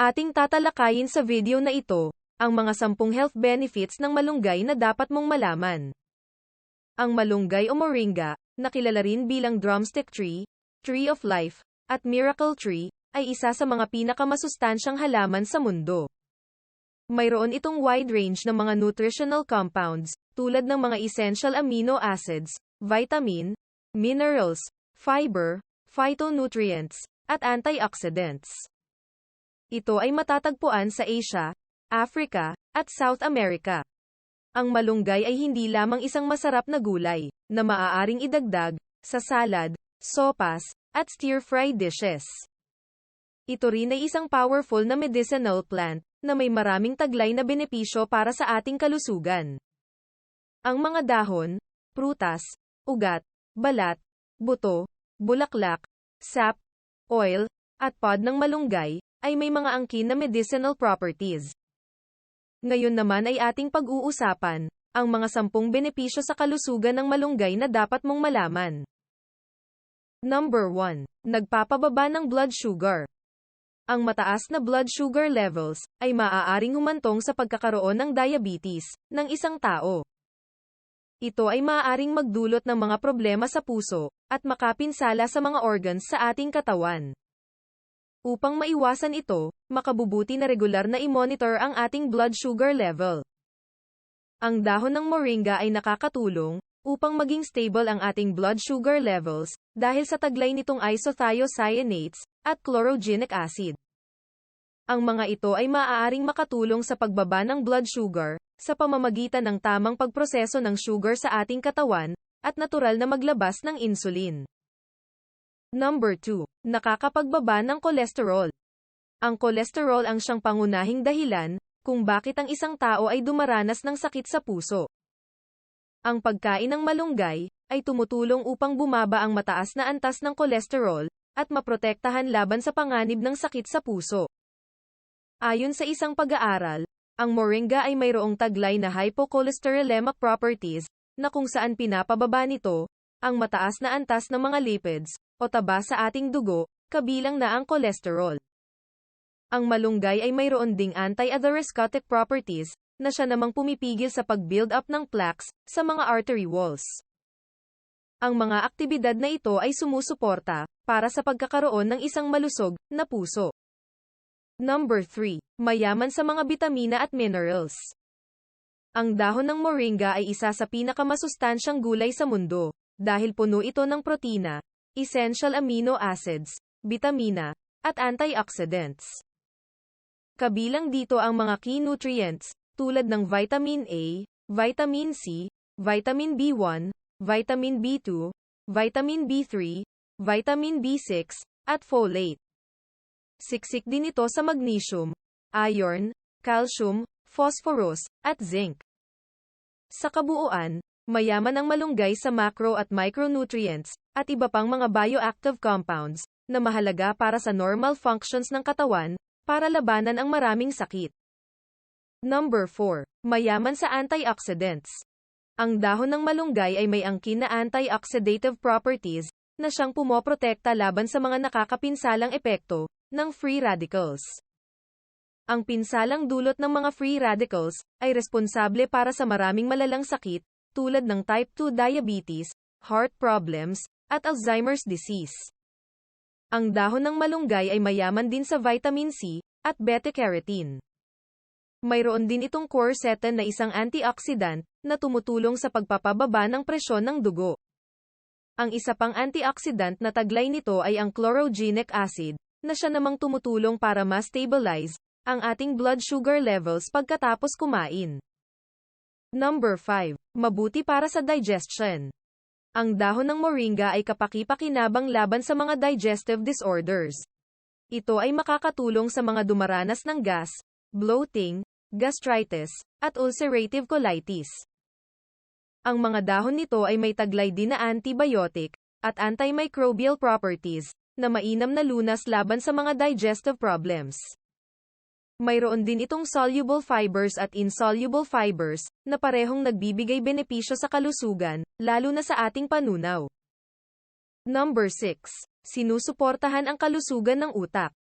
Ating tatalakayin sa video na ito, ang mga sampung health benefits ng malunggay na dapat mong malaman. Ang malunggay o moringa, nakilala rin bilang drumstick tree, tree of life, at miracle tree, ay isa sa mga pinakamasustansyang halaman sa mundo. Mayroon itong wide range ng mga nutritional compounds, tulad ng mga essential amino acids, vitamin, minerals, fiber, phytonutrients, at antioxidants. Ito ay matatagpuan sa Asia, Africa, at South America. Ang malunggay ay hindi lamang isang masarap na gulay, na maaaring idagdag, sa salad, sopas, at stir-fry dishes. Ito rin ay isang powerful na medicinal plant, na may maraming taglay na benepisyo para sa ating kalusugan. Ang mga dahon, prutas, ugat, balat, buto, bulaklak, sap, oil, at pod ng malunggay, ay may mga angkin na medicinal properties. Ngayon naman ay ating pag-uusapan, ang mga sampung benepisyo sa kalusugan ng malunggay na dapat mong malaman. Number 1. Nagpapababa ng blood sugar. Ang mataas na blood sugar levels ay maaaring humantong sa pagkakaroon ng diabetes ng isang tao. Ito ay maaaring magdulot ng mga problema sa puso at makapinsala sa mga organs sa ating katawan. Upang maiwasan ito, makabubuti na regular na i-monitor ang ating blood sugar level. Ang dahon ng moringa ay nakakatulong upang maging stable ang ating blood sugar levels dahil sa taglay nitong isothiocyanates at chlorogenic acid. Ang mga ito ay maaaring makatulong sa pagbaba ng blood sugar, sa pamamagitan ng tamang pagproseso ng sugar sa ating katawan, at natural na maglabas ng insulin. Number 2. Nakakapagbaba ng kolesterol. Ang kolesterol ang siyang pangunahing dahilan, kung bakit ang isang tao ay dumaranas ng sakit sa puso. Ang pagkain ng malunggay, ay tumutulong upang bumaba ang mataas na antas ng kolesterol, at maprotektahan laban sa panganib ng sakit sa puso. Ayon sa isang pag-aaral, ang moringa ay mayroong taglay na hypocholesterolemic properties, na kung saan pinapababa nito, ang mataas na antas ng mga lipids, o taba sa ating dugo, kabilang na ang kolesterol. Ang malunggay ay mayroon ding anti-atherosclerotic properties, na siya namang pumipigil sa pag-build up ng plaques, sa mga artery walls. Ang mga aktibidad na ito ay sumusuporta, para sa pagkakaroon ng isang malusog, na puso. Number 3. Mayaman sa mga bitamina at minerals. Ang dahon ng moringa ay isa sa pinakamasustansyang gulay sa mundo, dahil puno ito ng protina, essential amino acids, bitamina, at antioxidants. Kabilang dito ang mga key nutrients, tulad ng vitamin A, vitamin C, vitamin B1, vitamin B2, vitamin B3, vitamin B6, at folate. Siksik din ito sa magnesium, iron, calcium, phosphorus, at zinc. Sa kabuuan, mayaman ang malunggay sa macro at micronutrients, at iba pang mga bioactive compounds, na mahalaga para sa normal functions ng katawan, para labanan ang maraming sakit. Number 4. Mayaman sa antioxidants. Ang dahon ng malunggay ay may angkin na antioxidative properties, na siyang pumoprotekta laban sa mga nakakapinsalang epekto, ng free radicals. Ang pinsalang dulot ng mga free radicals ay responsable para sa maraming malalang sakit, tulad ng type 2 diabetes, heart problems, at Alzheimer's disease. Ang dahon ng malunggay ay mayaman din sa vitamin C at beta-carotene. Mayroon din itong quercetin na isang antioxidant na tumutulong sa pagpapababa ng presyon ng dugo. Ang isa pang antioxidant na taglay nito ay ang chlorogenic acid, na siya namang tumutulong para ma-stabilize ang ating blood sugar levels pagkatapos kumain. Number 5. Mabuti para sa digestion. Ang dahon ng moringa ay kapaki-pakinabang laban sa mga digestive disorders. Ito ay makakatulong sa mga dumaranas ng gas, bloating, gastritis, at ulcerative colitis. Ang mga dahon nito ay may taglay din na antibiotic at antimicrobial properties na mainam na lunas laban sa mga digestive problems. Mayroon din itong soluble fibers at insoluble fibers, na parehong nagbibigay benepisyo sa kalusugan, lalo na sa ating panunaw. Number 6. Sinusuportahan ang kalusugan ng utak.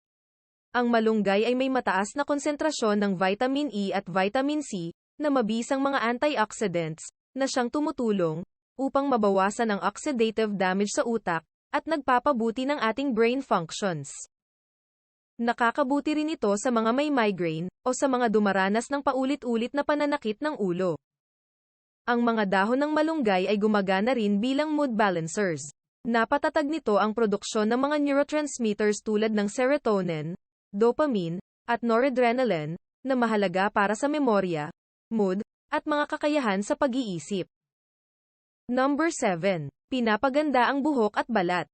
Ang malunggay ay may mataas na konsentrasyon ng vitamin E at vitamin C, na mabisang mga antioxidants, na siyang tumutulong, upang mabawasan ang oxidative damage sa utak, at nagpapabuti ng ating brain functions. Nakakabuti rin ito sa mga may migraine, o sa mga dumaranas ng paulit-ulit na pananakit ng ulo. Ang mga dahon ng malunggay ay gumagana rin bilang mood balancers. Napatatag nito ang produksyon ng mga neurotransmitters tulad ng serotonin, dopamine, at noradrenaline, na mahalaga para sa memorya, mood, at mga kakayahan sa pag-iisip. Number 7. Pinapaganda ang buhok at balat.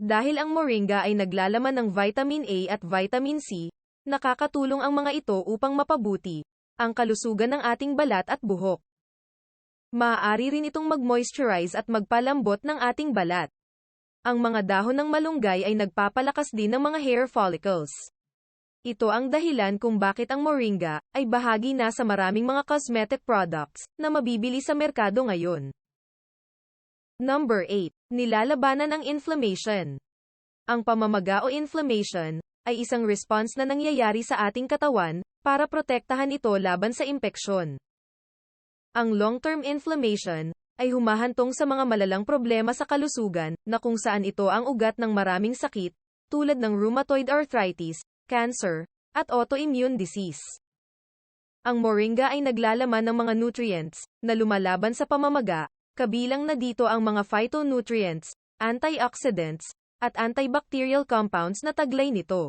Dahil ang moringa ay naglalaman ng vitamin A at vitamin C, nakakatulong ang mga ito upang mapabuti ang kalusugan ng ating balat at buhok. Maaari rin itong mag-moisturize at magpalambot ng ating balat. Ang mga dahon ng malunggay ay nagpapalakas din ng mga hair follicles. Ito ang dahilan kung bakit ang moringa ay bahagi na sa maraming mga cosmetic products na mabibili sa merkado ngayon. Number 8. Nilalabanan ang inflammation. Ang pamamaga o inflammation ay isang response na nangyayari sa ating katawan para protektahan ito laban sa impeksyon. Ang long-term inflammation ay humahantong sa mga malalang problema sa kalusugan na kung saan ito ang ugat ng maraming sakit, tulad ng rheumatoid arthritis, cancer, at autoimmune disease. Ang moringa ay naglalaman ng mga nutrients na lumalaban sa pamamaga, kabilang na dito ang mga phytonutrients, antioxidants, at antibacterial compounds na taglay nito.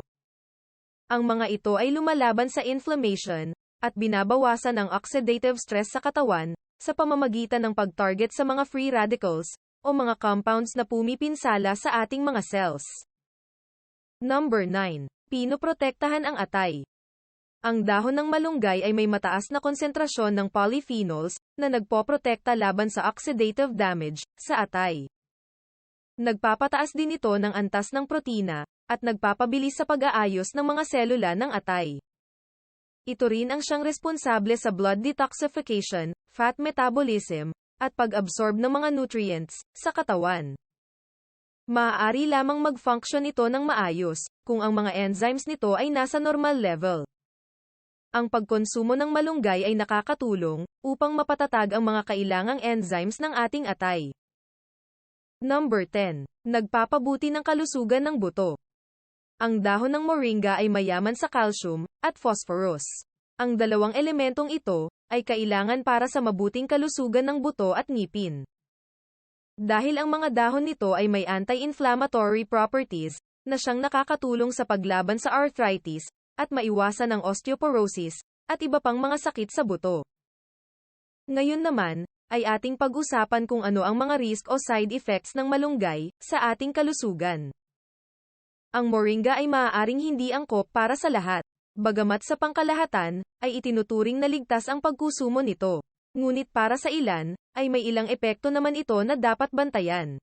Ang mga ito ay lumalaban sa inflammation, at binabawasan ang oxidative stress sa katawan, sa pamamagitan ng pag-target sa mga free radicals, o mga compounds na pumipinsala sa ating mga cells. Number 9. Pinoprotektahan ang atay. Ang dahon ng malunggay ay may mataas na konsentrasyon ng polyphenols, na nagpoprotekta laban sa oxidative damage, sa atay. Nagpapataas din ito ng antas ng protina, at nagpapabilis sa pag-aayos ng mga selula ng atay. Ito rin ang siyang responsable sa blood detoxification, fat metabolism, at pag-absorb ng mga nutrients sa katawan. Maaari lamang mag-function ito ng maayos kung ang mga enzymes nito ay nasa normal level. Ang pagkonsumo ng malunggay ay nakakatulong upang mapatatag ang mga kailangang enzymes ng ating atay. Number 10. Nagpapabuti ng kalusugan ng buto. Ang dahon ng moringa ay mayaman sa calcium at phosphorus. Ang dalawang elementong ito ay kailangan para sa mabuting kalusugan ng buto at ngipin. Dahil ang mga dahon nito ay may anti-inflammatory properties na siyang nakakatulong sa paglaban sa arthritis at maiwasan ang osteoporosis at iba pang mga sakit sa buto. Ngayon naman, ay ating pag-usapan kung ano ang mga risk o side effects ng malunggay sa ating kalusugan. Ang moringa ay maaaring hindi angkop para sa lahat. Bagamat sa pangkalahatan, ay itinuturing na ligtas ang pagkusumo nito. Ngunit para sa ilan, ay may ilang epekto naman ito na dapat bantayan.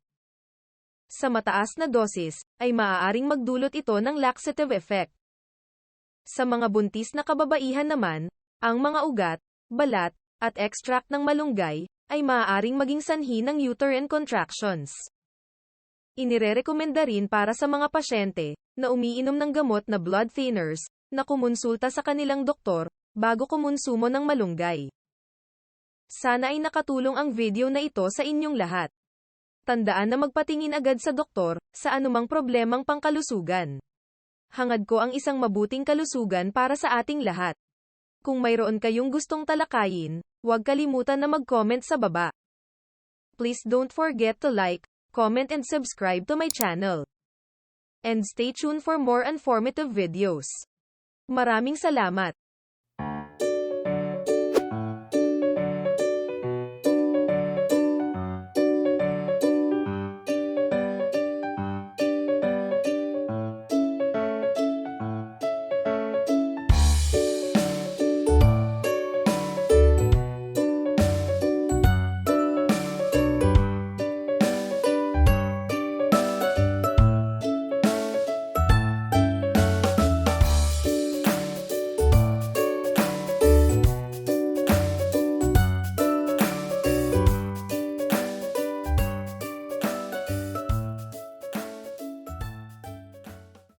Sa mataas na dosis, ay maaaring magdulot ito ng laxative effect. Sa mga buntis na kababaihan naman, ang mga ugat, balat, at extract ng malunggay, ay maaaring maging sanhi ng uterine contractions. Inirerekomenda rin para sa mga pasyente na umiinom ng gamot na blood thinners na kumonsulta sa kanilang doktor bago kumonsumo ng malunggay. Sana ay nakatulong ang video na ito sa inyong lahat. Tandaan na magpatingin agad sa doktor sa anumang problemang pangkalusugan. Hangad ko ang isang mabuting kalusugan para sa ating lahat. Kung mayroon kayong gustong talakayin, huwag kalimutan na mag-comment sa baba. Please don't forget to like, comment and subscribe to my channel. And stay tuned for more informative videos. Maraming salamat!